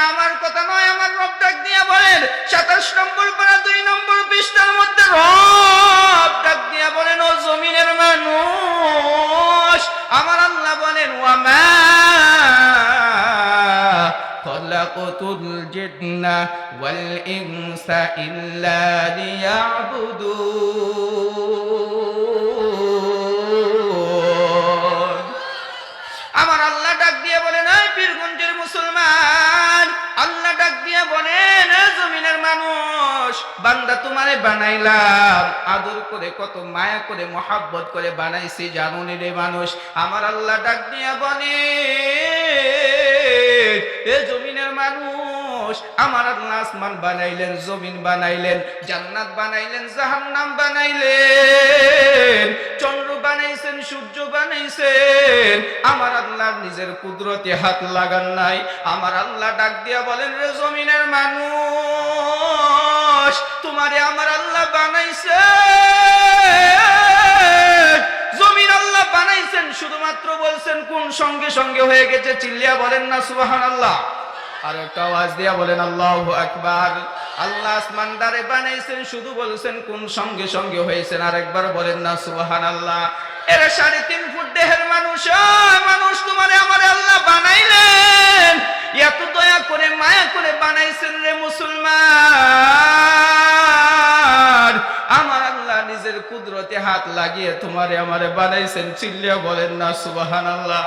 এটা আমার কথা নয় আমার রব ডাক দিয়া বলেন সাতাশ নম্বর পারা দুই নম্বর পৃষ্ঠার মধ্যে রব ডাক দিয়া বলেন ও জমিনের মানুষ আমার আল্লাহ বলেন ওয়ামা خلقت الجن والإنس إلا ليعبدون মানুষ, বান্দা তোমারে বানাইলাম। আদর করে কত মায়া করে, মহাব্বত করে বানাইছি, জানুনি রে মানুষ। আমার আল্লাহ ডাক দিয়া বলে, এ জমিনের মানুষ, আমার আল্লাহ আসমান বানাইলেন, জমিন বানাইলেন, জান্নাত বানাইলেন, জাহান্নাম বানাইলেন, চন্দ্র বানাইছেন, সূর্য বানাইছেন। আমার আল্লাহ নিজের কুদরতে হাত লাগান নাই। আমার আল্লাহ ডাক দিয়া বলেন রে জমিনের মানুষ তোমারে আমার আল্লাহ বানাইছে। বানাইছেন, শুধুমাত্র বলছেন, কোন সঙ্গে সঙ্গে হয়ে গেছে? চিল্লিয়া বলেন না সুবাহান আল্লাহ আর একটা আওয়াজ দিয়া বলেন, আল্লাহ আকবার। আল্লাহ বানাইছেন, শুধু বলছেন, কোন সঙ্গে সঙ্গে হয়েছেন? আর একবার বলেন না সুবাহান আল্লাহ এরা সাড়ে তিন ফুট দেহের মানুষ মানুষ তোমারে আমার আল্লাহ বানাইলেন। এত দয়া করে মায়া করে বানাইছেন রে মুসলমান। আমার আল্লাহ নিজের কুদরতে হাত লাগিয়ে তোমারে আমারে বানাইছেন। চিল্লিয়া বলেন না সুবাহান আল্লাহ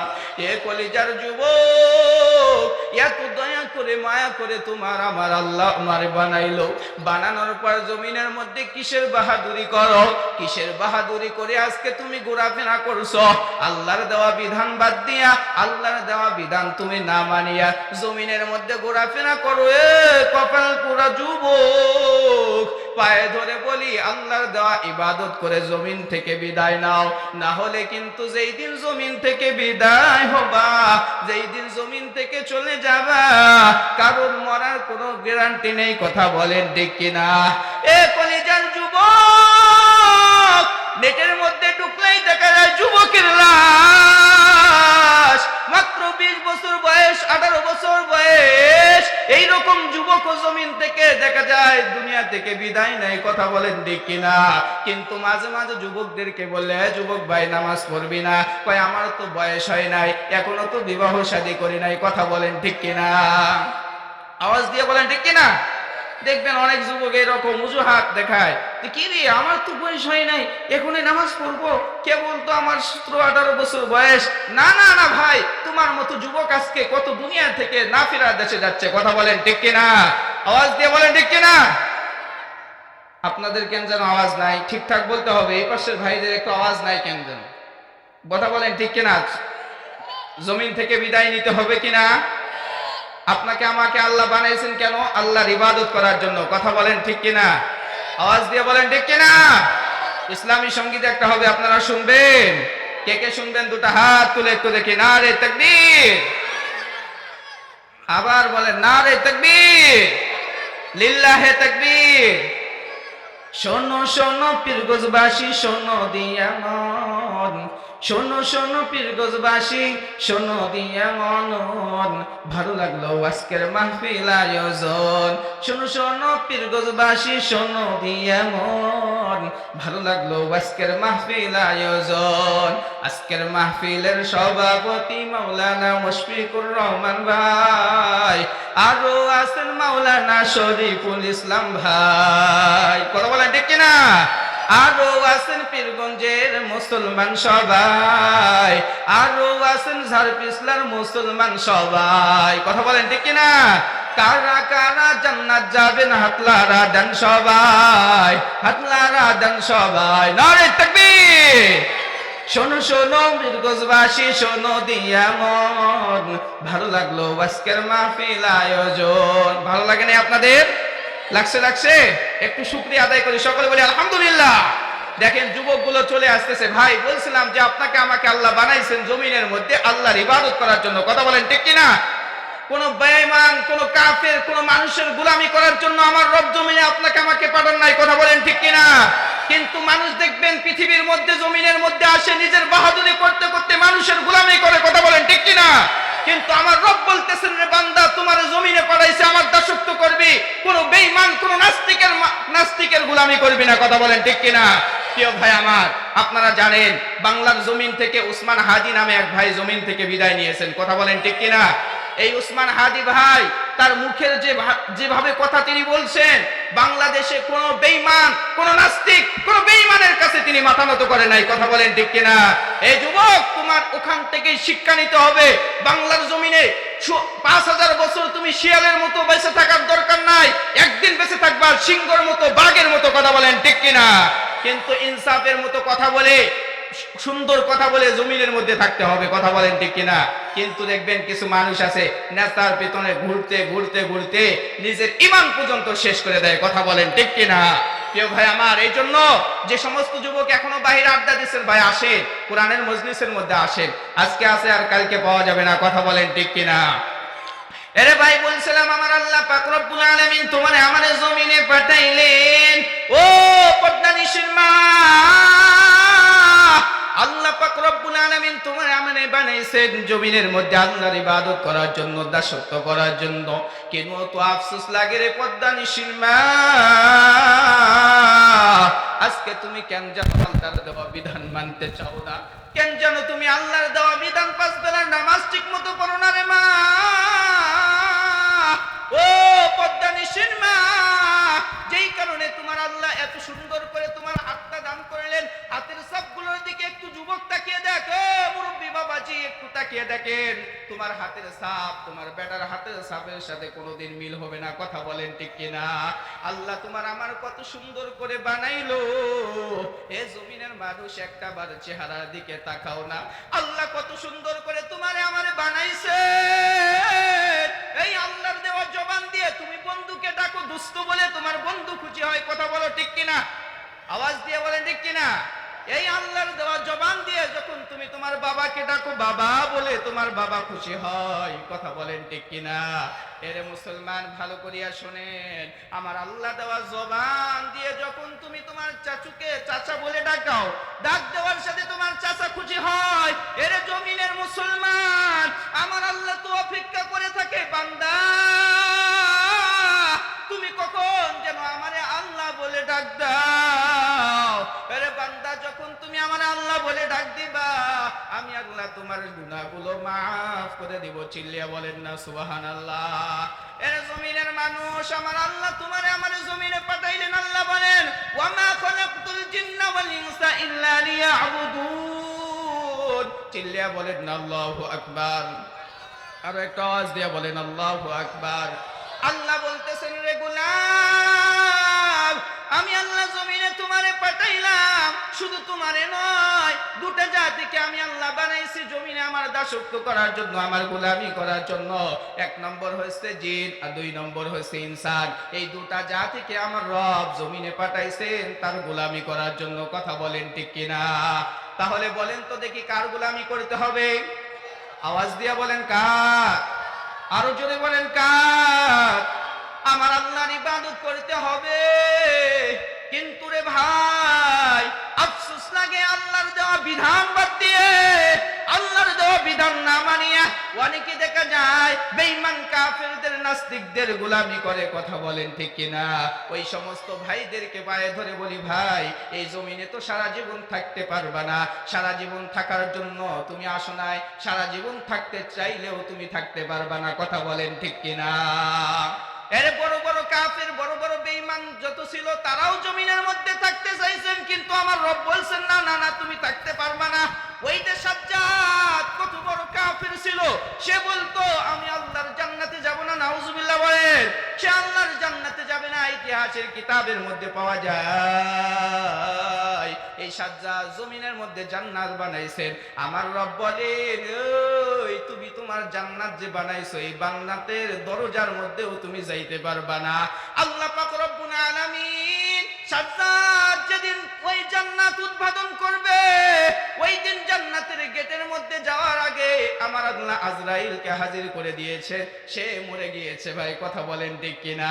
এ কলিজার যুবক, এত দয়া করে, মায়া করে তোমার আমার আল্লাহ আমারে বানাইলো। বানানোর পর জমিনের মধ্যে কিসের বাহাদুরি করো? কিসের বাহাদুরি করে আজকে তুমি ঘোরাফেরা করছ? আল্লাহর দেওয়া বিধান বাদ দিয়া, আল্লাহর দেওয়া বিধান তুমি না মানিয়া জমিনের মধ্যে ঘোরাফেরা করো। এ কপাল পুরা যুবক পায়ে ধরে বলি, আল্লাহর দেওয়া ইবাদত করে জমিন থেকে বিদায় নাও। না হলে কিন্তু যেই দিন জমিন থেকে বিদায় হবা, যেই দিন জমিন থেকে চলে যাবা কারণ মরার কোনো গ্যারান্টি নেই, কথা বলেন ঠিক কিনা? এ কলিজান যুবক, নেটের মধ্যে ঢুকলেই দেখা যায় যুবকের লাশ। মাত্র বিশ বছর বয়স, আঠারো বছর বয়স। এই রকম যুবক জমিন থেকে দেখা যায়, দুনিয়া থেকে বিদায় নেয়, কথা বলেন ঠিক কিনা? কিন্তু মাঝে মাঝে যুবকদেরকে বলে যুবক ভাই, নামাজ পড়বি না। কয়, আমার তো বয়স হয় নাই, এখনও তো বিবাহ শাদী করি নাই। কথা বলেন ঠিক কিনা? আওয়াজ দিয়ে বলেন ঠিক কিনা? দেখবেন অনেক যুবক এরকম অজুহাত দেখায় কি রে, আমার তো বয়স হয় নাই, এখনই নামাজ পড়ব? কেবল তো আমার সতেরো, আঠারো বছর বয়স। না না না ভাই, তোমার মতো যুবক আজকে কত দুনিয়া থেকে না ফেরা দেশে যাচ্ছে, কথা বলেন ঠিক কিনা? আওয়াজ দিয়ে বলেন ঠিক কিনা? আপনাদের কেন যেন আওয়াজ নাই? ঠিকঠাক বলতে হবে, এই পাশের ভাইদের একটু আওয়াজ নাই কেন যেন? কথা বলেন ঠিক কিনা? জমিন থেকে বিদায় নিতে হবে কিনা? আপনাকে আমাকে আল্লাহ বানাইছেন কেন? আল্লাহর ইবাদত করার জন্য। কথা বলেন ঠিক কিনা? আওয়াজ দিয়ে বলেন ঠিক কিনা? ইসলামী সংগীত একটা হবে, আপনারা শুনবেন। কে কে শুনবেন? দুটো হাত তুলে একটু দেখি। না রে তকবীর। আবার বলেন না রে তকবীর। লিল্লাহে তকবীর। শোনো শোনো, পীরগজবাসী, শোনো দিয়া মন শোনো শোনো পীরগজবাসী, শোনো দিয়া মনন। ভালো লাগল আজকের মাহফিল আয়োজন। শোনো শোনো পীরগজবাসী, শোনো দিয়া মন ভালো লাগল আজকের মাহফিল আয়োজন। আজকের মাহফিলের সভাপতি মাওলানা মুশফিকুর রহমান ভাই। আরও আছেন মাওলানা শরীফুল ইসলাম ভাই। কথা বলেন ঠিক কিনা? আরও আছেন পীরগঞ্জের মুসলমান সবাই, আরও আছেন ঝাড়পিসলার মুসলমান সবাই। কথা বলেন ঠিক কিনা? কারা কারা জান্নাত যাবেন হাতলারা দেন সবাই হাতলারা দেন সবাই। নরে তাকবীর! শোনো শোনো মৃগজবাসী, শোনো দিয়া মন। ভালো লাগল আজকের মাহফিল আয়োজন। ভালো লাগে না আপনাদের? লাগছে লাগছে। একটু শুক্রিয়া আদায় করি। সকলে বলি, আলহামদুলিল্লাহ। দেখেন, যুবকগুলো চলে আসতেছে। ভাই, বলছিলাম যে আপনাকে আমাকে আল্লাহ বানাইছেন জমিনের মধ্যে আল্লাহর ইবাদত করার জন্য। কথা বলেন ঠিক কিনা? কোন বেঈমান, কোন কাফের, কোন মানুষের গোলামি করার জন্য আমার রব জমিনে আপনাকে আমাকে পাঠান নাই। কথা বলেন ঠিক কিনা? কিন্তু মানুষ দেখবেন, পৃথিবীর মধ্যে, জমিনের মধ্যে আসে নিজের বাহাদুরি করতে করতে মানুষের গোলামি করে। কথা বলেন ঠিক কিনা? কিন্তু আমার রব বলতেছেন, রে বান্দা তোমার জমিনে পাঠাইছে আমার দাসত্ব করবি কোন বেঈমান কোন নাস্তিকের মা- নাস্তিকের গোলামি করবি না, কথা বলেন ঠিক কিনা? প্রিয় ভাই আমার, আপনারা জানেন, বাংলার জমিন থেকে উসমান হাদি নামে এক ভাই জমিন থেকে বিদায় নিয়েছেন, কথা বলেন ঠিক কিনা? এই উসমান হাদি ভাই, তার মুখের যে যেভাবে কথা তিনি বলছেন, বাংলাদেশে কোনো বেঈমান, কোন নাস্তিক, কোন বেঈমানের কাছে তিনি মাথা নত করে নাই। কথা বলেন ঠিক কিনা? এই যুবক, তোমার ওখান থেকে শিক্ষা নিতে হবে। বাংলার জমিনে পাঁচ হাজার বছর তুমি শিয়ালের মতো বেঁচে থাকার দরকার নাই। একদিন বেঁচে থাকবা সিংহর মতো, বাঘের মতো কথা বলেন ঠিক কিনা? কিন্তু ইনসাফের মতো কথা বলে সুন্দর কথা বলে জমিনের মধ্যে থাকতে হবে, কথা বলেন ঠিক কিনা? কিন্তু দেখবেন কিছু মানুষ আছে নেতার পেছনে ঘুরতে ঘুরতে ঘুরতে নিজের ইমান পর্যন্ত শেষ করে দেয়, কথা বলেন ঠিক কিনা? ভাই আমার এই জন্য যে সমস্ত যুবক এখনও আড্ডা দিচ্ছেন, ভাই আসেন, কোরআনের মজলিসের মধ্যে আসেন। আজকে আসে আর কালকে পাওয়া যাবে না, কথা বলেন ঠিক কিনা? এরে ভাই বলছিলাম আমার আল্লাহ পাক রব্বুল আলামিন তোমারে জমিনে পাঠাইলেন। ও পদ্মানিসের মা! আল্লাহ পাক রব্বুল আলামিন তোমার আমানে বানাইছেন জমিনের মধ্যে আল্লাহর ইবাদত করার জন্য, দাসত্ব করার জন্য। কেন তো আফসোস লাগে রে পদ্মা নিশির মা? আজকে তুমি কেন জানো আল্লাহর দেওয়া বিধান মানতে চাও না? কেন জানো তুমি আল্লাহর দেওয়া আল্লাহ এত সুন্দর করে তোমার হাতটা দান করলেন। হাতের সাপগুলোর দিকে একটু যুবক তাকিয়ে দেখ। মুরব্বী বাবাজি, একটু তাকিয়ে দেখেন। তোমার হাতের সাপ, তোমার বেটার হাতের সাপের সাথে কোনোদিন মিল হবে না, কথা বলেন ঠিক কিনা? আল্লাহ তোমার আমার কত সুন্দর করে বানাইলো। এ জমিনের মানুষ একটা বার চেহারার দিকে তাকাও না। আল্লাহ কত সুন্দর করে তোমারে আমারে বানাইছে। এই আল্লাহর দেওয়া জবান দিয়ে তুমি বন্ধুকে ডাকো দুস্থ বলে তোমার বন্ধু খুশি হয়, কথা বলো ঠিক কিনা? আওয়াজ দিয়ে বলে ঠিক কিনা? এই আল্লাহর দেওয়া জবান দিয়ে যখন তুমি তোমার বাবাকে ডাকো, বাবা, বলে তোমার বাবা খুশি হয়। কথা বলেন ঠিক কিনা? এরে মুসলমান, ভালো করিয়া শোনেন। আমার আল্লাহ দেওয়া জবান দিয়ে যখন তুমি তোমার চাচুকে চাচা বলে ডাকাও, ডাক দেওয়ার সাথে তোমার চাচা খুশি হয়। এরে জমিনের মুসলমান, আমার আল্লাহ তো অপেক্ষা করে থাকে, বান্দা। তুমি কখন যেন আমারে আল্লাহ বলে ডাক দাও? আমার আল্লাহ বলে ডাক দিবা। আমি আল্লাহ তোমার গুনাহগুলো মাফ করে দিব। চিল্লিয়া বলেন না সুবাহান আল্লাহ এর জমিনের মানুষ, আমার আল্লাহ তোমারে আমার জমিনে পাঠাইলেন, আল্লাহ বলেন, ওয়ামা জিন্না ওয়াল ইনসা ইল্লা লিয়াবুদুন। চিল্লিয়া বলেন না আল্লাহু আকবার। আরও একটা আওয়াজ দিয়া বলেন, আল্লাহু আকবার। আল্লাহ বলতেছেন, রে গোলাম, আমি আল্লাহ জমিনে তোমারে পাঠাইলাম শুধু তোমারে নয়, দুটা জাতিকে আমি আল্লাহ বানাইছি জমিনে আমার দাসত্ব করার জন্য, আমার গোলামি করার জন্য। এক নম্বর হয়েছে জিন আর দুই নম্বর হয়েছে ইনসান। এই দুটা জাতিকে আমার রব জমিনে পাঠাইছেন, তার গোলামি করার জন্য কথা বলেন ঠিক কিনা? তাহলে বলেন তো দেখি কার গোলামি করতে হবে? আওয়াজ দিয়া বলেন কার? আরও জোরে বলেন কার? আমার আল্লাহর ইবাদত করতে হবে। কিন্তু রে ভাই আফসোস লাগে আল্লাহর দেওয়া বিধান বাদ দিয়ে। আল্লাহর দেওয়া বিধান না মানিয়া অনেকে দেখা যায় কাফেরদের নাস্তিকদের গোলামি করে, কথা বলেন ঠিক কিনা? ওই সমস্ত ভাইদেরকে পায়ে ধরে বলি, ভাই, এই জমিনে তো সারা জীবন থাকতে পারবা না। সারা জীবন থাকার জন্য তুমি আসো নাই। সারা জীবন থাকতে চাইলেও তুমি থাকতে পারবা না। কথা বলেন ঠিক কিনা? এর বড় বড় কাফের বড় বড় বেঈমান যত ছিল তারাও জমিনের মধ্যে থাকতে চাইছেন, কিন্তু আমার রব বলছেন, না না না, তুমি থাকতে পারবা না। ওই যে সাজ্জাদ কত বড় কাফের ছিল। সে বলতো, আমি আল্লাহর জান্নাতে যাব না, নাউজুবিল্লাহ বলেন। সে আল্লাহর জান্নাতে যাবে না, ইতিহাসের কিতাবের মধ্যে পাওয়া যায়। এই সাজ্জাদ জমিনের মধ্যে জান্নাত বানাইছেন। আমার রব বলেন তুমি তোমার জান্নাত যে বানাইছো, এই বান্নাতের দরজার মধ্যেও তুমি যাইতে পারবা না। আল্লাহ পাক রব্বুল আলামিন সাজ্জাদ যেদিন জান্নাত উদ্বোধন করবে। ওই দিন জান্নাতের গেটের মধ্যে যাওয়ার আগে আমার আল্লাহ আজরাইলকে হাজির করে দিয়েছে। সে মরে গিয়েছে ভাই, কথা বলেন ঠিক কিনা?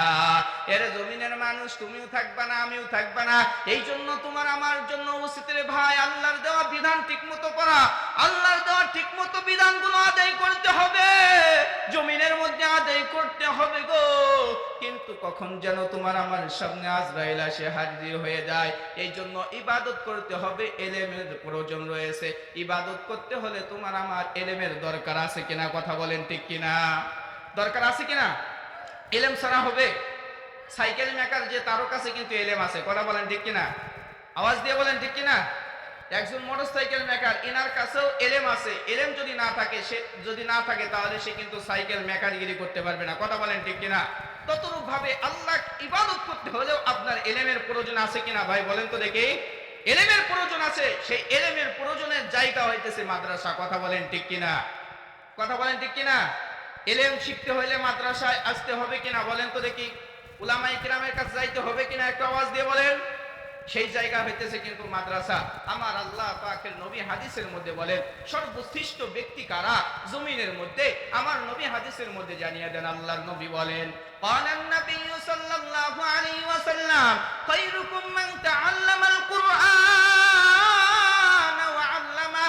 এর জমিনের মানুষ, তুমিও থাকবা না, আমিও থাকবা না। এই জন্য তোমার, আমার জন্য উচিত ভাই, আল্লাহর দেওয়া বিধান ঠিক মতো করা। আল্লাহর দেওয়া ঠিক মতো বিধানগুলো আদায় করতে হবে। জমিনের মধ্যে আদায় করতে হবে গো কিন্তু কখন যেন তোমার আমার সামনে আজরাইল আসে হাজির হয়ে যায়। এই জন্য ইবাদত করতে হবে, এলেমের প্রয়োজন রয়েছে। ইবাদত করতে হলে তোমার আমার এলেমের দরকার আছে কিনা কথা বলেন ঠিক কিনা? দরকার আছে কিনা? এলেম ছাড়া হবে। সাইকেল মেকার যে তারও কাছে কিন্তু এলেম আছে, কথা বলেন ঠিক কিনা? আওয়াজ দিয়ে বলেন ঠিক কিনা? একজন মোটরসাইকেল মেকার, এনার কাছেও এলেম আছে। এলেম যদি না থাকে, সে যদি না থাকে, তাহলে সে কিন্তু সাইকেল মেকারগিরি করতে পারবে না। কথা বলেন ঠিক কিনা? ততরূপ ভাবে আল্লাহ ইবাদত করতে হলেও আপনার এলেমের প্রয়োজন আছে কিনা? ভাই, বলেন তো দেখি। এলেমের প্রয়োজন আছে, সেই এলেমের প্রয়োজনের জায়গা হইতেছে মাদ্রাসা। কথা বলেন ঠিক কিনা? কথা বলেন ঠিক কিনা? এলেম শিখতে হইলে মাদ্রাসায় আসতে হবে কিনা? বলেন তো দেখি। উলামাই কিরামের কাছে যাইতে হবে কিনা? একটু আওয়াজ দিয়ে বলেন। সেই জায়গা হইতেছে কিন্তু মাদ্রাসা আমার আল্লাহ পাকের নবী হাদিসের মধ্যে বলেন সর্বশ্রেষ্ঠ ব্যক্তি কারা জমিনের মধ্যে আমার নবী হাদিসের মধ্যে জানিয়ে দেন আল্লাহর নবী বলেন قال النبي صلى الله عليه وسلم خيركم من تعلم القرآن وعلمه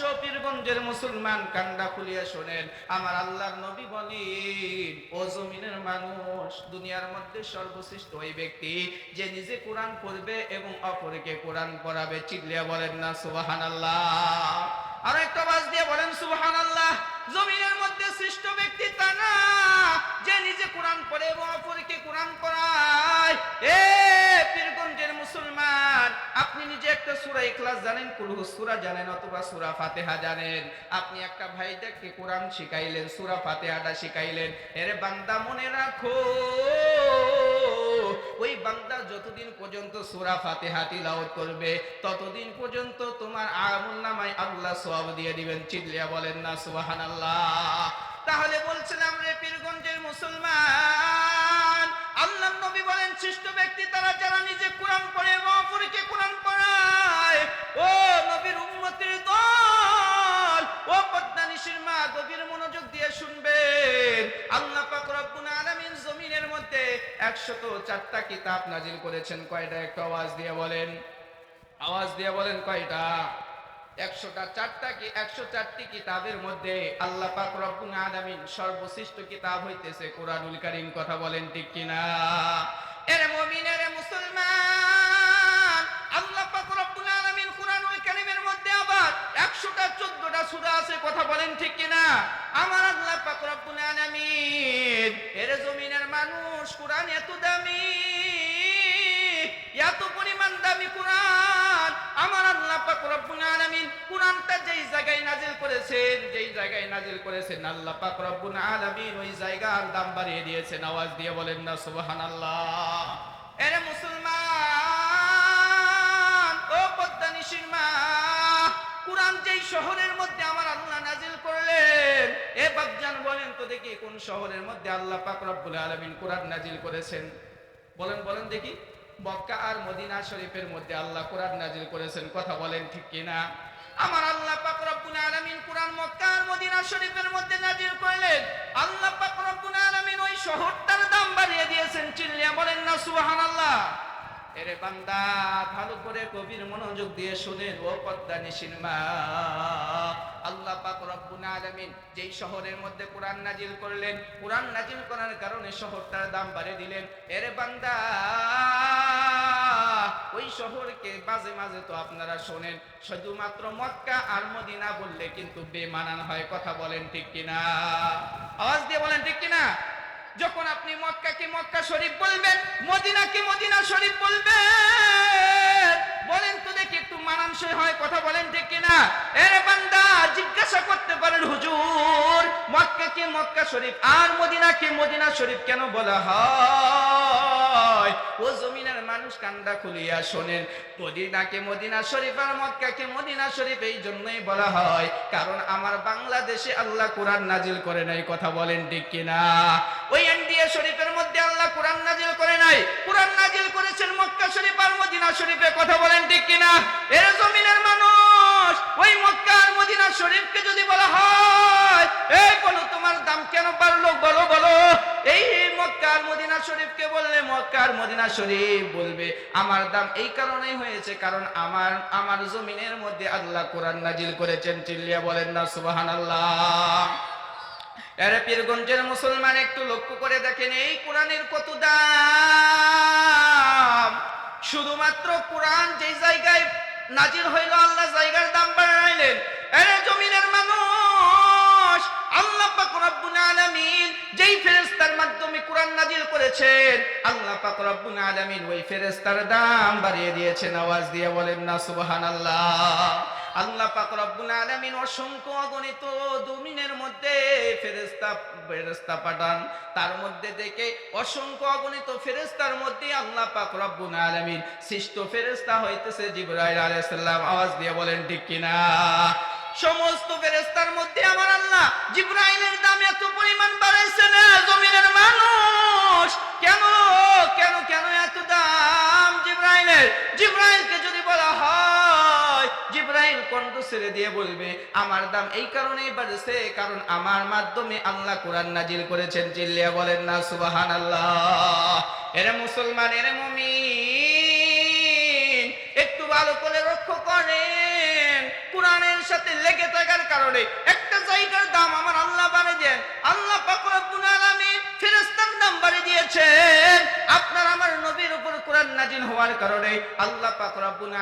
ও পীরগঞ্জের মুসলমান কান্ডা খুলিয়া শোনেন, আমার আল্লাহর নবী বলেন, ও জমিনের মানুষ, দুনিয়ার মধ্যে সর্বশ্রেষ্ঠ ওই ব্যক্তি যে নিজে কোরআন পড়বে এবং অপরকে কোরআন পড়াবে। চিল্লিয়া বলেন, না, সুবহানাল্লাহ। আর একটা বাস দিয়ে বলেন, সুবহানাল্লাহ। জমিনের মধ্যে শ্রেষ্ঠ ব্যক্তি তা না, যে নিজে কোরআন পড়ে এবং অপরকে কোরআন পড়ায়। এ পীরগঞ্জের মুসলমান, আপনি নিজে একটা সূরা ইখলাস জানেন কুলহু সূরা জানেন অথবা সূরা ফাতিহা জানেন। আপনি একটা ভাইটাকে কোরআন শিখাইলেন, সূরা ফাতিহাটা শিখাইলেন। এর বান্দা মনে রাখো ওই বান্দা যতদিন পর্যন্ত সূরা ফাতিহা তিলাওয়াত করবে, ততদিন পর্যন্ত তোমার আমল নামায় আল্লাহ সওয়াব দিয়ে দিবেন। চিল্লিয়া বলেন না, সুবহানাল্লাহ। তাহলে বলছিলাম রে পীরগঞ্জের মুসলমান। আল্লাহ নবী বলেন শ্রেষ্ঠ ব্যক্তি তারা যারা নিজে কোরআন পড়ে এবং অপরকে কোরআন পড়ায়, ও নবীর উম্মতের দল ও পদ্মানিশির মা, গভীর মনোযোগ দিয়ে শুনবেন। আল্লাহ পাক রব্বুল আলামিন জমিনের মধ্যে 104টা কিতাব করেছেন। কয়টা? একটা আওয়াজ দিয়ে বলেন। আওয়াজ দিয়ে বলেন কয়টা? একশোটা চারটা কি, একশো চারটি কিতাবের মধ্যে আল্লাহ পাক রব্বুল আলামিন সর্বশ্রেষ্ঠ কিতাব হইতেছে কোরআনুল কারীম। কথা বলেন ঠিক কিনা? এরে মুমিন, এরে মুসলমান। 100টা 14টা সূরা আছে, কথা বলেন ঠিক কিনা? আমার আল্লাহ পাক রব্বুল আলামিন, এরে জমিনের মানুষ, কোরআন এত দামি, এত পরিমাণ দামি কোরআন। আমার আল্লাহ পাক রব্বুল আলামিন কোরআনটা যেই জায়গায় নাজিল করেছেন, যেই জায়গায় নাজিল করেছেন, আল্লাহ পাক রব্বুল আলামিন ওই জায়গার দাম বাড়িয়ে দিয়েছেন। আওয়াজ দিয়ে বলেন না, সুবহানাল্লাহ। এরে মুসলমান শহরের মধ্যে আমার আল্লাহ নাজিল করলেন। এ বাপজান, বলেন তো দেখি কোন শহরের মধ্যে আল্লাহ পাক রব্বুল আলামিন কোরআন নাজিল করেছেন। বলেন বলেন দেখি। মক্কা আর মদিনা শরীফের মধ্যে আল্লাহ কোরআন নাজিল করেছেন, কথা বলেন ঠিক কিনা? আমার আল্লাহ পাক রব্বুল আলামিন কোরআন মক্কা আর মদিনা শরীফের মধ্যে নাজিল করলেন। আল্লাহ পাক রব্বুল আলামিন ওই শহরটার দাম বাড়িয়ে দিয়েছেন, চিল্লিয়া বলেন না, সুবহানাল্লাহ। এরে বান্দা, ভালো করে কবির মনোযোগ দিয়ে শুনেন ও পদ্মা নিশিন মা। আল্লাহ পাক রব্বুল আলামিন যেই শহরের মধ্যে কোরআন নাজিল করলেন, কোরআন নাজিল করার কারণে শহরটার দাম বাড়িয়ে দিলেন। এরে বান্দা, ওই শহরকে মাঝে মাঝে তো আপনারা শোনেন, শুধুমাত্র মক্কা আর মদিনা বললে কিন্তু বেমানান হয়, কথা বলেন ঠিক কিনা? আওয়াজ দিয়ে বলেন ঠিক কিনা? যখন আপনি মক্কা কি মক্কা শরীফ বলবেন, মদিনা কি মদিনা শরীফ বলবেন? বলেন তো দেখি একটু মানানসই হয়, কথা বলেন ঠিক কিনা? এর বান্দা, জিজ্ঞাসা করতে পারেন হুজুর, মক্কা কি মক্কা শরীফ আর মদিনা কি মদিনা শরীফ কেন বলা হয়? ও জমিনের মানুষ কান্দা খুলিয়া শোনেন। মদিনাকে মদিনা শরীফ আর মক্কাকে মদিনা শরীফ এই জন্যই বলা হয়, কারণ আমার বাংলাদেশে আল্লাহ কোরআন নাজিল করে নাই, কথা বলেন ঠিক কিনা? ওই এনডিএ শরীফের মধ্যে আল্লাহ কোরআন নাজিল করে নাই। কোরআন নাজিল করেছেন মক্কা শরীফ আর মদিনা শরীফে, কথা বলেন ঠিক কিনা? এর জমিনের মানুষ ওই মক্কা আর মদিনা শরীফকে যদি বলা হয় এই বলো তোমার দাম কেন বাড়লো? বলো বলো। এই মক্কা আর মদিনা শরীফকে বললে মক্কা আর মদিনা শরীফ বলবে, আমার দাম এই কারণেই হয়েছে, কারণ আমার আমার জমিনের মধ্যে আল্লাহ কোরআন নাজিল করেছেন। চিল্লিয়া বলেন না পীরগঞ্জের মুসলমান একটু লক্ষ্য করে দেখেন, এই কোরআনের কত দাম? শুধুমাত্র কোরআন যে জায়গায় নাজির হইল, আল্লাহ জায়গার দাম বাড়াইলেন। এর জমিনের মানুষ অসংখ্য মধ্যে তার মধ্যে অসংখ্য অগণিত মধ্যে আল্লাহ পাক আলামিন সৃষ্ট ফেরেশতা হইতেছে জিবরাইল আওয়াজ দিয়ে বলেন, ঠিক কিনা? সমস্ত ফেরেশতার মধ্যে আমার আল্লাহ জিবরাইলের দাম এত পরিমাণ বাড়াইছে না, জমিনের মানুষ। কেন কেন কেন এত দাম জিবরাইলের? জিবরাইলকে যদি বলা হয়, জিব্রাইল কণ্ঠ ছেড়ে দিয়ে বলবে, আমার দাম এই কারণেই বাড়ছে, কারণ আমার মাধ্যমে আল্লাহ কোরআন নাজিল করেছেন। চিল্লিয়া বলেন, না সুবাহান আল্লাহ এরে মুসলমান, এরে মুমিন, একটু ভালো করে লক্ষ্য করেন। সাথে লেগে থাকার কারণে একটা জায়গার দাম আমার আল্লাহ বাড়ে দেন। আল্লাহ দাম দিয়েছেন। আপনার আমার নবীর উপর কোরআন হওয়ার কারণে আল্লাহ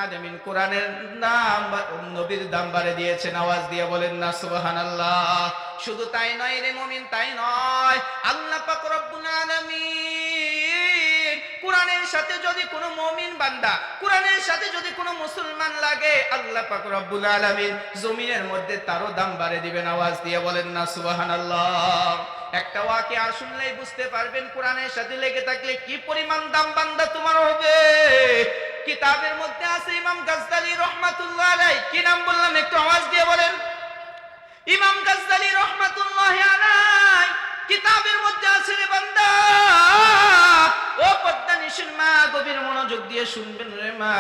আলামিন কোরআনের নবীর দাম দিয়েছেন। আওয়াজ দিয়ে বলেন না শুধু তাই নয় রে মুমিন, তাই নয়। আল্লাহ পাক রব্বুল আলামিন কোরআনের সাথে যদি কোনো মমিন বান্দা, কোরআনের সাথে যদি কোনো মুসলমান লাগে, আল্লাহ পাক রব্বুল আলামিন জমিনের মধ্যে তারও দাম বাড়ে দিবেন, আওয়াজ দিয়ে বলেন না, সুবহানাল্লাহ। একটা ওয়াকে আর শুনলেই বুঝতে পারবেন কোরআনের সাথে লেগে থাকলে কি পরিমাণ দাম বান্দা তোমার হবে। কিতাবের মধ্যে আছে ইমাম গাজদালি রহমাতুল্লাহ আলাই। কি নাম বললাম, একটু আওয়াজ দিয়ে বলেন। ইমাম গাজদালি রহমাতুল্লাহ আলাই, কিতাবের মধ্যে আছে রে বান্দা, ও পদ্মা নিশির মা গভীর মনোযোগ দিয়ে শুনবেন রে মা।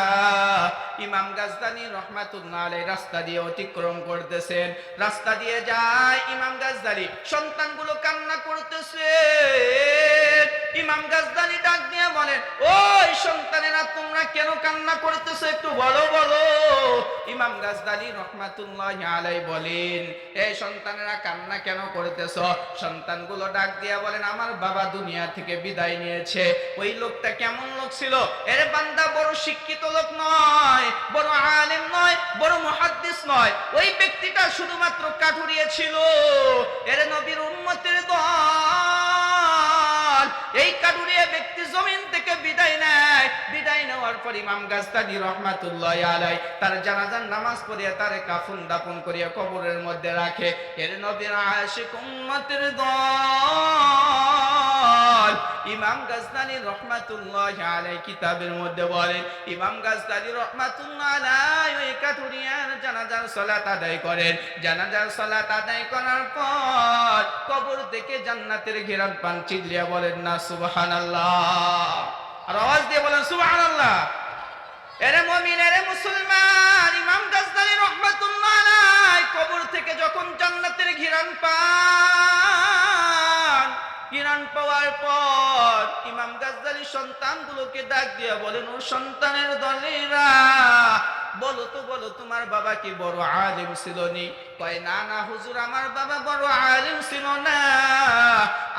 ইমাম গাজদানি রহমাতুল্লাহ আলাই রাস্তা দিয়ে অতিক্রম করতেছেন। রাস্তা দিয়ে যায় ইমাম গাজদালি সন্তানগুলো কান্না করতেছে। ইমাম গাজদানি ডাক দিয়ে বলেন ওই সন্তানেরা, তোমরা কেন কান্না করতেছো একটু বলো বলো। ইমাম গাজদালি রহমাতুল্লাহ আলাই বলেন, এই সন্তানেরা কান্না কেন করতেছ? সন্তানগুলো ডাক দিয়ে বলেন, আমার বাবা দুনিয়া থেকে বিদায় নিয়েছে। ওই লোকটা কেমন লোক ছিল? এর বান্দা বড় শিক্ষিত লোক নয়, বড় আলেম নয়, বড় মুহাদ্দিস নয়। ওই ব্যক্তিটা শুধুমাত্র কাঠুরিয়ে ছিল। এর নবীর উম্মতের দল। এই কাঠুরিয়া ব্যক্তি জমিন থেকে বিদায় নেয়। বিদায় নেওয়ার পর ইমাম গাজদানি রহমাতুল্লাহ আলাই তার জানাজার নামাজ পড়িয়া তার কাফুন দাপন করিয়া কবরের মধ্যে রাখে। এর নবীর আশিক উম্মতের দল। ইমাম গাজদানি রহমাতুল্লাহ আলাই কিতাবের মধ্যে বলেন, ইমাম গাজদানি রহমাতুল্লাহ আলাই ওই কাঠুরিয়ার জানাজার সালাত আদায় করেন। জানাজার সালাত আদায় করার পর কবর থেকে জান্নাতের ঘেরান পান চিল্লিয়া বলেন, না, সুবহানাল্লাহ। আর আওয়াজ দিয়ে বলেন, সুবহানাল্লাহ। এরে মমিন, এরে মুসলমান, ইমাম গাজদালি রহমাতুল্লাহ আলাই কবর থেকে যখন জান্নাতের ঘিরান পান ঘিরান পাওয়ার পর ইমাম গাজদালি সন্তানগুলোকে ডাক দিয়া বলেন, ও সন্তানের দলেরা, বলো তো, বলো, তোমার বাবা কি বড় আলিম ছিল নি? কয়, না না, হুজুর, আমার বাবা বড় আলিম ছিল না,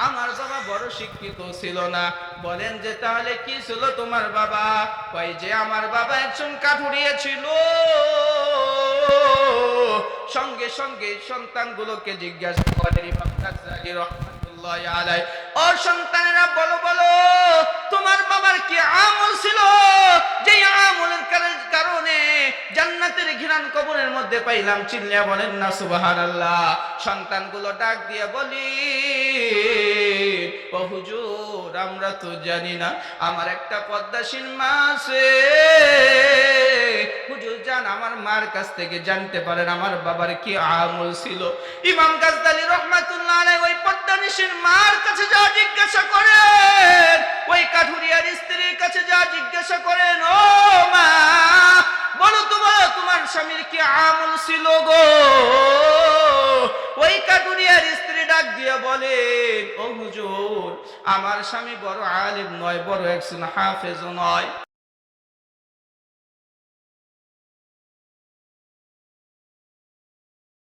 আমার বাবা বড় শিক্ষিত ছিল না। বলেন যে, তাহলে কি ছিল তোমার বাবা? কয়, যে, আমার বাবা একজন কাঠুরিয়া ছিল। সঙ্গে সঙ্গে সন্তানগুলোকে জিজ্ঞাসা করেন ইমাম গাজ্জালি ও সন্তানেরা, বলো বলো, তোমার বাবার কি আমল ছিল? যে আমলের কারণে জান্নাতের ঘিরান কবরের মধ্যে পাইলাম বলেন না, সুবহানাল্লাহ। সন্তানগুলো ডাক দিয়ে বলি, ও হুজুর, আমরা তো জানি না, আমার একটা পদ্মাসীন মা আছে। হুজুর জান আমার মার কাছ থেকে জানতে পারেন, আমার বাবার কি আমল ছিল। ইমাম গাজদালি রহমাতুল্লাহ ওই পদ্মানিসীর মার কাছে যা জিজ্ঞাসা করেন, ওই কাঠুরিয়ার স্ত্রীর কাছে যা জিজ্ঞাসা করেন, ও মা, বলো তোমার তোমার স্বামীর কি আমল ছিল গো? ওই কাটুরিয়ার স্ত্রী ডাক দিয়ে বলে, ও হুজুর, আমার স্বামী বড় আলিম নয়, বড় একজন হাফেজ নয়।